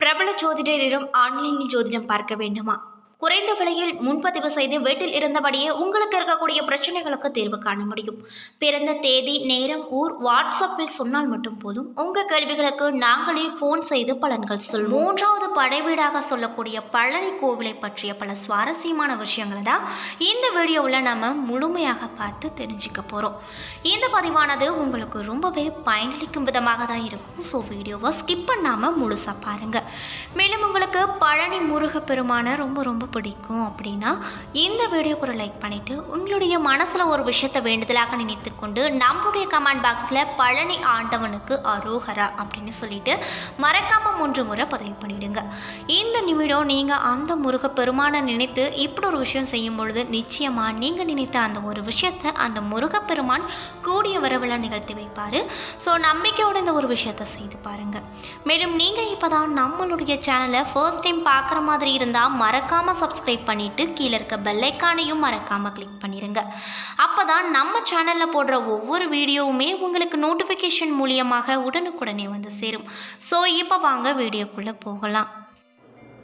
பிரபல ஜோதிடரிடம் ஆன்லைனில் ஜோதிடம் பார்க்க வேண்டுமா? குறைந்த விலையில் முன்பதிவு செய்து வீட்டில் இருந்தபடியே உங்களுக்கு இருக்கக்கூடிய பிரச்சனைகளுக்கு தீர்வு காண முடியும். பிறந்த தேதி நேரம் ஊர் வாட்ஸ்அப்பில் சொன்னால் மட்டும் போதும். உங்கள் கேள்விகளுக்கு நாங்களே ஃபோன் செய்து பலன்கள் சொல்வோம். மூன்றாவது படைவீடாக சொல்லக்கூடிய பழனி கோவிலை பற்றிய பல சுவாரஸ்யமான விஷயங்களை தான் இந்த வீடியோவில் நம்ம முழுமையாக பார்த்து தெரிஞ்சுக்க போகிறோம் இந்த பதிவானது உங்களுக்கு ரொம்பவே பயனளிக்கும் விதமாக தான் இருக்கும். ஸோ வீடியோவை ஸ்கிப் பண்ணாமல் முழுசாக பாருங்கள் மேலும் உங்களுக்கு பழனி முருகப்பெருமான ரொம்ப ரொம்ப பிடிக்கும் அப்படின்னா இந்த வீடியோக்கு ஒரு லைக் பண்ணிவிட்டு உங்களுடைய மனசில் ஒரு விஷயத்தை வேண்டுதலாக நினைத்து கொண்டு நம்மளுடைய கமெண்ட் பாக்ஸில் பழனி ஆண்டவனுக்கு அரோகரா அப்படின்னு சொல்லிட்டு மறக்காமல் மூன்று முறை பதிவு பண்ணிவிடுங்க இந்த நிமிடம் நீங்கள் அந்த முருக பெருமானை நினைத்து இப்படி ஒரு விஷயம் செய்யும் பொழுது நிச்சயமாக நீங்கள் நினைத்த அந்த ஒரு விஷயத்தை அந்த முருகப்பெருமான் கூடிய வரவில் நிகழ்த்தி வைப்பார். ஸோ நம்பிக்கையோட இந்த ஒரு விஷயத்தை செய்து பாருங்கள் மேலும் நீங்கள் இப்போ தான் நம்மளுடைய சேனலை ஃபர்ஸ்ட் டைம் பார்க்குற மாதிரி இருந்தால் மறக்காமல் சப்ஸ்கிரைப் பண்ணிவிட்டு கீழே இருக்க பெல்லைக்கானையும் மறக்காமல் கிளிக் பண்ணிடுங்க அப்போ தான் நம்ம சேனலில் போடுற ஒவ்வொரு வீடியோவுமே உங்களுக்கு நோட்டிஃபிகேஷன் மூலியமாக உடனுக்குடனே வந்து சேரும். ஸோ இப்போ வாங்க வீடியோக்குள்ளே போகலாம்.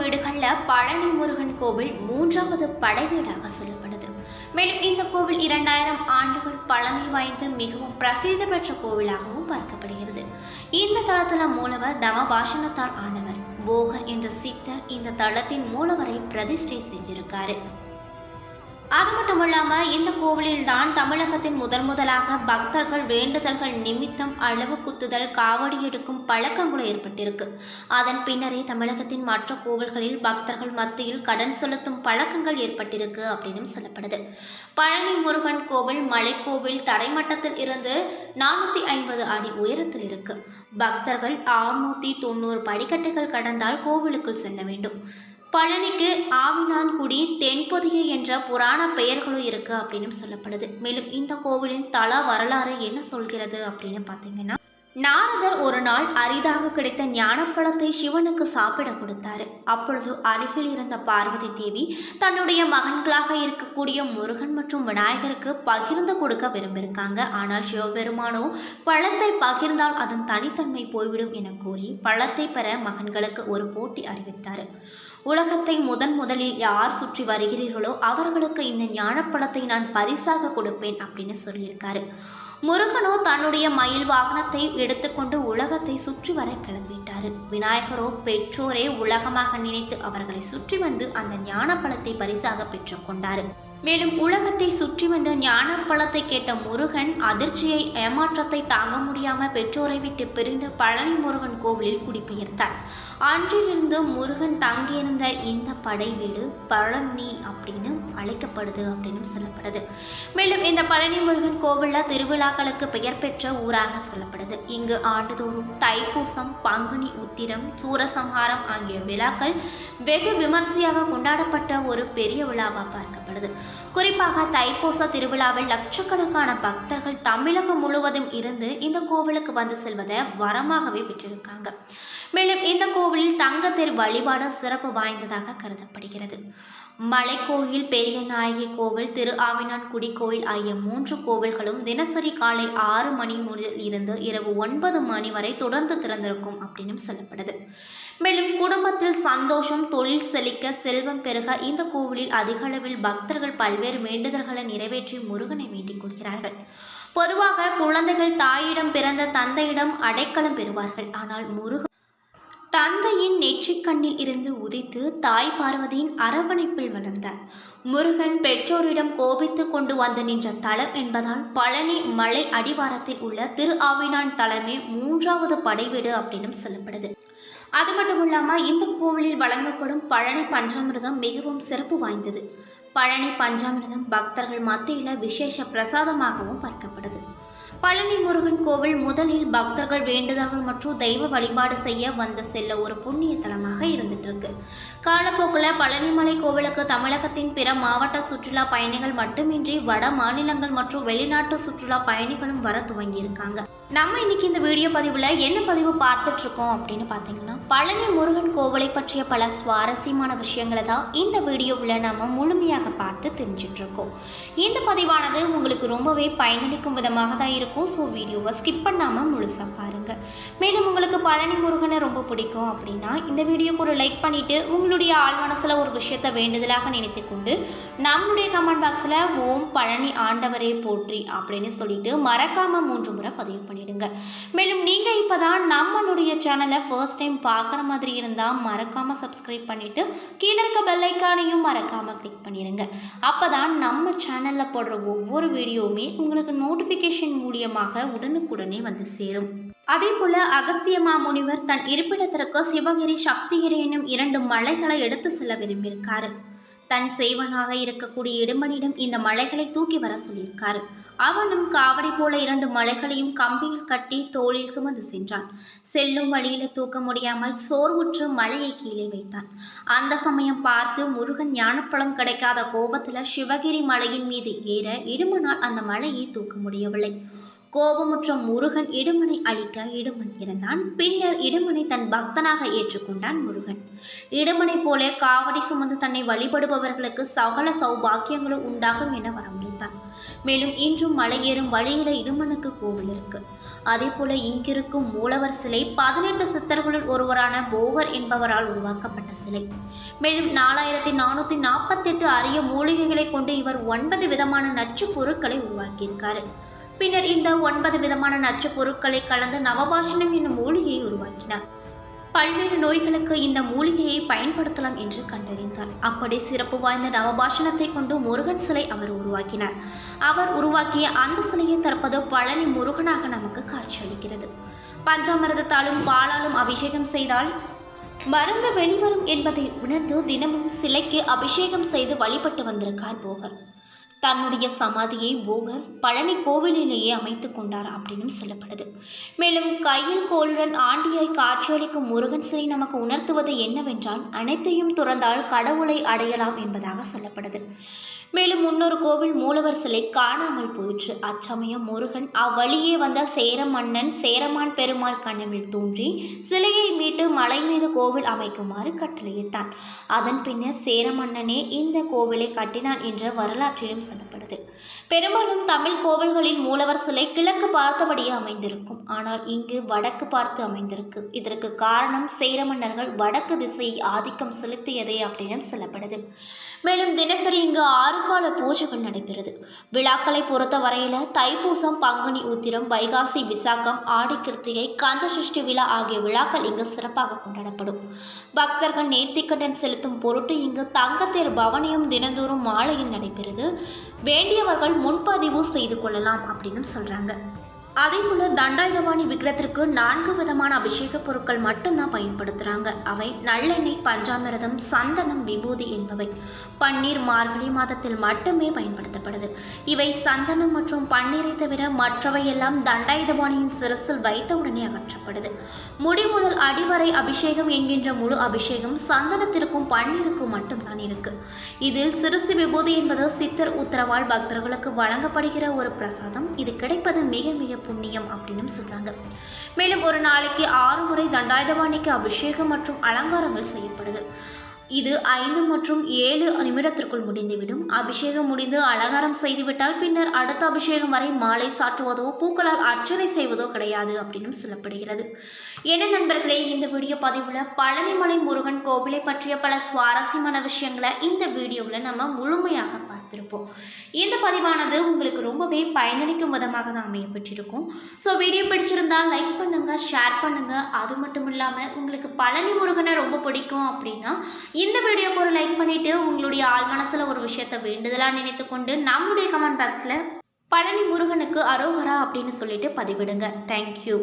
வீடுகளில் பழனி முருகன் கோவில் மூன்றாவது படை வீடாக சொல்லப்படுது. மேலும் இந்த கோவில் இரண்டாயிரம் ஆண்டுகள் பழமை வாய்ந்த மிகவும் பிரசித்தி பெற்ற கோவிலாகவும் பார்க்கப்படுகிறது. இந்த தளத்தில் மூலவர் நவபாஷணத்தால் ஆனவர் போகர் என்ற சித்தர் இந்த தளத்தின் மூலவரை பிரதிஷ்டை செஞ்சிருக்காரு. அது மட்டும் இல்லாமல் இந்த கோவிலில் தான் தமிழகத்தின் முதன் முதலாக பக்தர்கள் வேண்டுதல்கள் நிமித்தம் அளவு குத்துதல் காவடி எடுக்கும் பழக்கங்களும் ஏற்பட்டிருக்கு. அதன் பின்னரே தமிழகத்தின் மற்ற கோவில்களில் பக்தர்கள் மத்தியில் கடன் செலுத்தும் பழக்கங்கள் ஏற்பட்டிருக்கு அப்படின்னு சொல்லப்படுது. பழனி முருகன் கோவில் மலைக்கோவில் தரைமட்டத்தில் இருந்து நானூற்றி ஐம்பது அடி உயரத்தில் இருக்கு. பக்தர்கள் ஆறுநூற்றி தொண்ணூறு படிக்கட்டுகள் கடந்தால் கோவிலுக்குள் செல்ல வேண்டும். பழனிக்கு ஆவினான்குடி தென்பொதிகை என்ற புராண பெயர்களும் இருக்கு அப்படின்னு சொல்லப்படுது. மேலும் இந்த கோவிலின் தல வரலாறு என்ன சொல்கிறது அப்படின்னு பார்த்தீங்கன்னா நாரதர் ஒரு நாள் அரிதாக கிடைத்த ஞானப்பழத்தை சிவனுக்கு சாப்பிட கொடுத்தாரு. அப்பொழுது அருகில் இருந்த பார்வதி தேவி தன்னுடைய மகன்களாக இருக்கக்கூடிய முருகன் மற்றும் விநாயகருக்கு பகிர்ந்து கொடுக்க விரும்பியிருக்காங்க. ஆனால் சிவபெருமானோ பழத்தை பகிர்ந்தால் அதன் தனித்தன்மை போய்விடும் என கூறி பழத்தை பெற மகன்களுக்கு ஒரு போட்டி அறிவித்தார். உலகத்தை முதன் முதலில் யார் சுற்றி வருகிறீர்களோ அவர்களுக்கு இந்த ஞானப்பழத்தை நான் பரிசாக கொடுப்பேன் அப்படின்னு சொல்லியிருக்காரு. முருகனோ தன்னுடைய மயில் வாகனத்தை எடுத்துக்கொண்டு உலகத்தை சுற்றி வர கிளம்பிட்டார். விநாயகரோ பெற்றோரே உலகமாக நினைத்து அவர்களை சுற்றி வந்து அந்த ஞானப்பழத்தை பரிசாக பெற்றுக்கொண்டாரு. மேலும் உலகத்தை சுற்றி வந்த ஞானப்பழத்தை கேட்ட முருகன் அதிர்ச்சியை ஏமாற்றத்தை தாங்க முடியாம பெற்றோரை விட்டு பிரிந்து பழனி முருகன் கோவிலில் குடிபெயர்த்தார். அன்றிலிருந்து முருகன் தங்கியிருந்த இந்த படை வீடு பழனி அப்படின்னு அழைக்கப்படுது அப்படின்னு சொல்லப்படுது. மேலும் இந்த பழனி முருகன் கோவிலில் திருவிழாக்களுக்கு பெயர் பெற்ற ஊராக சொல்லப்படுது. இங்கு ஆண்டுதோறும் தைப்பூசம் பங்குனி உத்திரம் சூரசம்ஹாரம் ஆகிய விழாக்கள் வெகு விமர்சையாக கொண்டாடப்பட்ட ஒரு பெரிய விழாவாக பார்க்கப்படுது குறிப்பாக தைப்பூச திருவிழாவில் லட்சக்கணக்கான பக்தர்கள் தமிழகம் முழுவதும் இருந்து இந்த கோவிலுக்கு வந்து செல்வதை வரமாகவே பெற்றிருக்காங்க. மேலும் இந்த கோவிலில் தங்கத்தேர் வழிபாடு சிறப்பு வாய்ந்ததாக கருதப்படுகிறது. மலைக்கோயில் பெரியநாயகி கோவில் திரு ஆவினான்குடி கோயில் ஆகிய மூன்று கோவில்களும் தினசரி காலை ஆறு மணி முதல் இருந்து இரவு ஒன்பது மணி வரை தொடர்ந்து திறந்திருக்கும் அப்படின்னு சொல்லப்படுது. மேலும் குடும்பத்தில் சந்தோஷம் தொழில் செழிக்க செல்வம் பெருக இந்த கோவிலில் அதிக அளவில் பக்தர்கள் பல்வேறு வேண்டுதல்களை நிறைவேற்றி முருகனை வேண்டிக் கொள்கிறார்கள். பொதுவாக குழந்தைகள் தாயிடம் பிறந்த தந்தையிடம் அடைக்கலம் பெறுவார்கள். ஆனால் முருகன் தந்தையின் நெற்றிக்கண்ணில் இருந்து உதித்து தாய் பார்வதியின் அரவணைப்பில் வளர்ந்தார். முருகன் பெற்றோரிடம் கோபித்து கொண்டு வந்து நின்ற தலம் என்பதால் பழனி மலை அடிவாரத்தில் உள்ள திரு ஆவினான் தலமே மூன்றாவது படைவீடு அப்படின்னு சொல்லப்படுது. அது மட்டும் இல்லாமல் இந்த கோவிலில் வழங்கப்படும் பழனி பஞ்சாமிர்தம் மிகவும் சிறப்பு வாய்ந்தது. பழனி பஞ்சாமிரதம் பக்தர்கள் மத்தியில் விசேஷ பிரசாதமாகவும் பார்க்கப்படுது. பழனி முருகன் கோவில் முதலில் பக்தர்கள் வேண்டுதல்கள் மற்றும் தெய்வ வழிபாடு செய்ய வந்து செல்ல ஒரு புண்ணிய தலமாக இருந்துட்டு இருக்கு காலப்போக்கில் பழனிமலை கோவிலுக்கு தமிழகத்தின் பிற மாவட்ட சுற்றுலா பயணிகள் மட்டுமின்றி வட மாநிலங்கள் மற்றும் வெளிநாட்டு சுற்றுலா பயணிகளும் வர துவங்கியிருக்காங்க. நம்ம இன்றைக்கி இந்த வீடியோ பதிவில் என்ன பதிவு பார்த்துட்ருக்கோம் அப்படின்னு பார்த்தீங்கன்னா பழனி முருகன் கோவிலை பற்றிய பல சுவாரஸ்யமான விஷயங்களை தான் இந்த வீடியோவில் நம்ம முழுமையாக பார்த்து தெரிஞ்சிட்ருக்கோம். இந்த பதிவானது உங்களுக்கு ரொம்பவே பயனளிக்கும் விதமாக தான் இருக்கும். ஸோ வீடியோவை ஸ்கிப் பண்ணாமல் முழுசாக பாருங்கள் மேலும் உங்களுக்கு பழனி முருகனை ரொம்ப பிடிக்கும் அப்படின்னா இந்த வீடியோக்கு ஒரு லைக் பண்ணிவிட்டு உங்களுடைய ஆள் மனசில் ஒரு விஷயத்தை வேண்டுதலாக நினைத்து கொண்டு நம்மளுடைய கமெண்ட் பாக்ஸில் ஓம் பழனி ஆண்டவரே போற்றி அப்படின்னு சொல்லிட்டு மறக்காமல் மூன்று முறை பதிவு பண்ணிடுங்க மேலும் நீங்கள் இப்போ தான் நம்மளுடைய சேனலை ஃபர்ஸ்ட் டைம் பார்க்குற மாதிரி இருந்தால் மறக்காமல் சப்ஸ்கிரைப் பண்ணிவிட்டு கீழே இருக்க பெல்லைக்கானையும் மறக்காமல் கிளிக் பண்ணிடுங்க அப்போ தான் நம்ம சேனலில் போடுற ஒவ்வொரு வீடியோவுமே உங்களுக்கு நோட்டிஃபிகேஷன் மூலியமாக உடனுக்குடனே வந்து சேரும். அதே போல அகஸ்திய மாமுனிவர் தன் இருப்பிடத்திற்கு சிவகிரி சக்திகிரி என்னும் இரண்டு மலைகளை எடுத்து செல்ல விரும்பியிருக்காரு. தன் செய்வனாக இருக்கக்கூடிய இடுமனிடம் இந்த மலைகளை தூக்கி வர சொல்லியிருக்காரு. அவனும் காவடி போல இரண்டு மலைகளையும் கம்பியில் கட்டி தோளில் சுமந்து சென்றான். செல்லும் வழியில தூக்க முடியாமல் சோர்வுற்று மலையை கீழே வைத்தான். அந்த சமயம் பார்த்து முருகன் ஞானப்பழம் கிடைக்காத கோபத்துல சிவகிரி மலையின் மீது ஏற இடுமனால் அந்த மலையை தூக்க முடியவில்லை. கோபமுற்ற முருகன் இடுமனை அழிக்க இடுமன் இருந்தான். பின்னர் இடுமனை தன் பக்தனாக ஏற்றுக்கொண்டான் முருகன். இடுமனை போல காவடி சுமந்து தன்னை வழிபடுபவர்களுக்கு சகல சௌபாக்கியங்களும் உண்டாகும் என வரமளித்தான் மேலும் இன்றும் மலை ஏறும் வழியில இடுமனுக்கு கோவில் இருக்கு. அதே போல இங்கிருக்கும் மூலவர் சிலை பதினெட்டு சித்தர்களுள் ஒருவரான போகர் என்பவரால் உருவாக்கப்பட்ட சிலை. மேலும் நாலாயிரத்தி நானூற்றி நாற்பத்தெட்டு அரிய மூலிகைகளை கொண்டு இவர் ஒன்பது விதமான நச்சு பொருட்களை உருவாக்கியிருக்காரு. பின்னர் இந்த ஒன்பது விதமான நச்சு பொருட்களை கலந்து நவபாஷணம் என்னும் மூலிகையை உருவாக்கினார். பல்வேறு நோய்களுக்கு இந்த மூலிகையை பயன்படுத்தலாம் என்று கண்டறிந்தார். அப்படி சிறப்பு வாய்ந்த நவபாஷணத்தை கொண்டு முருகன் சிலை அவர் உருவாக்கினார். அவர் உருவாக்கிய அந்த சிலையை தற்போது பழனி முருகனாக நமக்கு காட்சியளிக்கிறது. பஞ்சாமிரதத்தாலும் பாலாலும் அபிஷேகம் செய்தால் மருந்து வெளிவரும் என்பதை உணர்ந்து தினமும் சிலைக்கு அபிஷேகம் செய்து வழிபட்டு வந்திருக்கார் போகர். தன்னுடைய சமாதியை போகர் பழனி கோவிலிலேயே அமைத்து கொண்டார் அப்படின்னு சொல்லப்படுது. மேலும் கையில் கோளுடன் ஆண்டியாய் காட்சியளிக்கும் முருகன் சிலை நமக்கு உணர்த்துவது என்னவென்றால் அனைத்தையும் துறந்தால் கடவுளை அடையலாம் என்பதாக சொல்லப்படுது. மேலும் முன்னொரு கோவில் மூலவர் சிலை காணாமல் போயிற்று. அச்சமயம் முருகன் அவ்வழியே வந்த சேர மன்னன் சேரமான் பெருமாள் கனவில் தோன்றி சிலையை மீட்டு மலை மீது கோவில் அமைக்குமாறு கட்டளையிட்டான். அதன் பின்னர் சேர மன்னனே இந்த கோவிலை கட்டினான் என்ற வரலாற்றிலும் சொல்லப்படுது. பெரும்பாலும் தமிழ் கோவில்களின் மூலவர் சிலை கிழக்கு பார்த்தபடியே அமைந்திருக்கும். ஆனால் இங்கு வடக்கு பார்த்து அமைந்திருக்கு. இதற்கு காரணம் சேர மன்னர்கள் வடக்கு திசையை ஆதிக்கம் செலுத்தியதே அப்படின்னு சொல்லப்படுது. மேலும் தினசரி இங்கு ஆறு கால பூஜைகள் நடைபெறுது. விழாக்களை பொறுத்த வரையில தைப்பூசம் பங்குனி உத்திரம் வைகாசி விசாகம் ஆடி கிருத்திகை கந்த சஷ்டி விழா ஆகிய விழாக்கள் இங்கு சிறப்பாக கொண்டாடப்படும். பக்தர்கள் நேர்த்திக்கடன் செலுத்தும் பொருட்டு இங்கு தங்கத்தேர் பவனியும் தினந்தோறும் மாலையில் நடைபெறுது. வேண்டியவர்கள் முன்பதிவு செய்து கொள்ளலாம் அப்படின்னு சொல்றாங்க. அதே போல தண்டாயுதபாணி விக்கிரத்திற்கு நான்கு விதமான அபிஷேக பொருட்கள் மட்டும்தான் பயன்படுத்துகிறாங்க அவை நல்லெண்ணெய் பஞ்சாமிரதம் சந்தனம் விபூதி என்பவை. பன்னீர் மார்கழி மாதத்தில் மட்டுமே பயன்படுத்தப்படுது. இவை சந்தனம் மற்றும் பன்னீரை தவிர மற்றவையெல்லாம் தண்டாயுதபாணியின் சிரசில் வைத்தவுடனே அகற்றப்படுது. முடி முதல் அடிவரை அபிஷேகம் என்கின்ற முழு அபிஷேகம் சந்தனத்திற்கும் பன்னீருக்கும் மட்டும்தான் இருக்கு. இதில் சிறுசு விபூதி என்பது சித்தர் உத்தரவால் பக்தர்களுக்கு வழங்கப்படுகிற ஒரு பிரசாதம். இது கிடைப்பது மிக மிக புண்ணியம் அப்படின்னு சொல்கிறாங்க மேலும் ஒரு நாளைக்கு ஆறு முறை தண்டாயுதபாணிக்கு அபிஷேகம் மற்றும் அலங்காரங்கள் செய்யப்படுது. இது ஐந்து மற்றும் ஏழு நிமிடத்திற்குள் முடிந்துவிடும். அபிஷேகம் முடிந்து அலங்காரம் செய்துவிட்டால் பின்னர் அடுத்த அபிஷேகம் வரை மாலை சாற்றுவதோ பூக்களால் அர்ச்சனை செய்வதோ கிடையாது அப்படின்னு சொல்லப்படுகிறது. என்ன நண்பர்களே இந்த வீடியோ பதிவில் பழனிமலை முருகன் கோவிலை பற்றிய பல சுவாரஸ்யமான விஷயங்களை இந்த வீடியோவில் நம்ம முழுமையாக பார்த்துருப்போம். இந்த பதிவானது உங்களுக்கு ரொம்பவே பயனளிக்கும் விதமாக தான் அமையப்பட்டிருக்கும். ஸோ வீடியோ பிடிச்சிருந்தால் லைக் பண்ணுங்கள் ஷேர் பண்ணுங்கள் அது மட்டும் இல்லாமல் உங்களுக்கு பழனி முருகனை ரொம்ப பிடிக்கும் அப்படின்னா இந்த வீடியோக்கு ஒரு லைக் பண்ணிவிட்டு உங்களுடைய ஆள் மனசில் ஒரு விஷயத்தை வேண்டுதலாக நினைத்து கொண்டு நம்முடைய கமெண்ட் பாக்ஸில் பழனி முருகனுக்கு அரோகரா அப்படின்னு சொல்லிட்டு பதிவிடுங்க. தேங்க்யூ